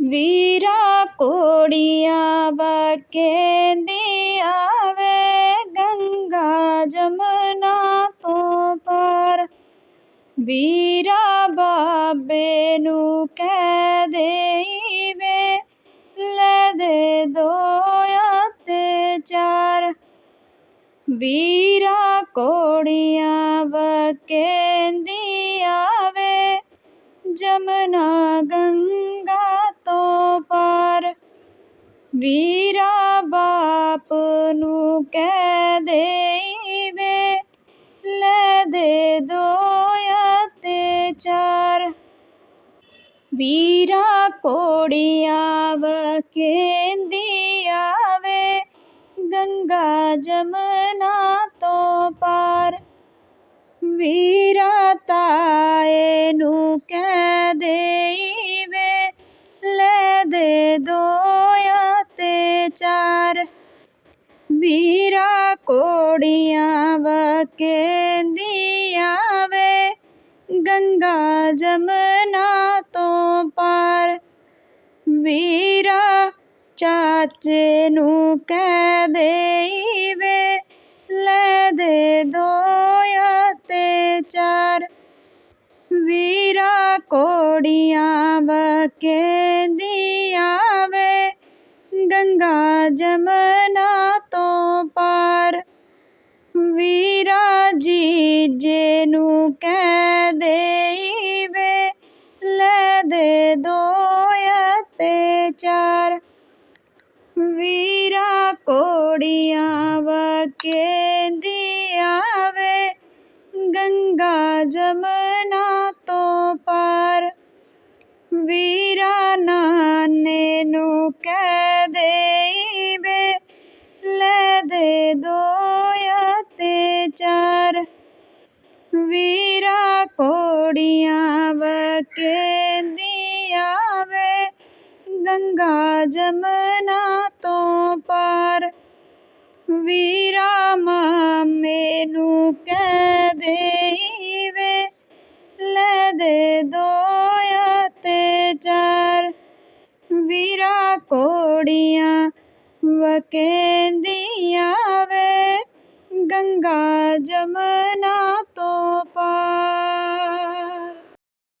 ਵੀਰਾ ਕੋੜੀਆਂ ਬਕੇਂਦੀ ਆਵੇ, ਗੰਗਾ ਜਮਨਾ ਤੋਂ ਪਾਰ। ਵੀਰਾ ਬਾਬੇ ਨੂੰ ਕਹਿ ਦੇਈ ਵੇ ਲੈ ਦੇ ਦੋ ਤੇ ਚਾਰ। ਵੀਰਾ ਕੋੜੀਆਂ ਬਕੇਂਦੀ ਆਵੇ, ਜਮਨਾ ਗੰਗਾ ਵੀਰਾ ਬਾਪ ਨੂੰ ਕਹਿ ਦੇਈ ਵੇ ਲੈ ਦੇ ਦੋ ਤੇ ਚਾਰ। ਵੀਰਾ ਕੋੜੀਆਂ ਬਕੇਂਦੀ ਆਵੇ, ਗੰਗਾ ਜਮਨਾ ਤੋਂ ਪਾਰ। ਵੀਰਾ ਤਾ ਵੀਰਾ ਕੋੜੀਆਂ ਬਕੇਂਦੀ ਆਵੇ ਗੰਗਾ ਜਮਨਾ ਤੋਂ ਪਾਰ। ਵੀਰਾ ਚਾਚੇ ਨੂੰ ਕਹਿ ਦੇਈ ਵੇ ਲੈ ਦੇ ਦੋਇਆ ਤੇ ਚਾਰ। ਵੀਰਾ ਕੋੜੀਆਂ ਬਕੇਂਦੀ ਆਵੇ ਗੰਗਾ ਜਮਨਾ ਜੀਜੇ ਨੂੰ ਕਹਿ ਦੇਈ ਵੇ ਲੈ ਦੇ ਦੋ ਤੇ ਚਾਰ। ਵੀਰਾ ਕੋੜੀਆਂ ਬਕੇਂਦੀ ਆਵੇ ਗੰਗਾ ਜਮਨਾ ਤੋਂ ਪਾਰ। ਵੀਰਾ ਨਾਨੇ ਨੂੰ ਕਹਿ ਦੇਈ ਵੇ ਲੈ ਦੇ ਦੋ ਕੋੜੀਆਂ ਬਕੇਂਦੀ ਵੇ ਗੰਗਾ ਜਮਨਾ ਤੋਂ ਪਾਰ। ਵੀਰਾ ਮਾਂ ਮੈਨੂੰ ਕਹਿ ਦੇਈ ਵੇ ਲੈ ਦੇ ਦੋਇਆ ਤੇ ਚਾਰ। ਵੀਰਾ ਕੋੜੀਆਂ ਵਕੇਂਦੀ ਵੇ ਗੰਗਾ ਜਮਨਾ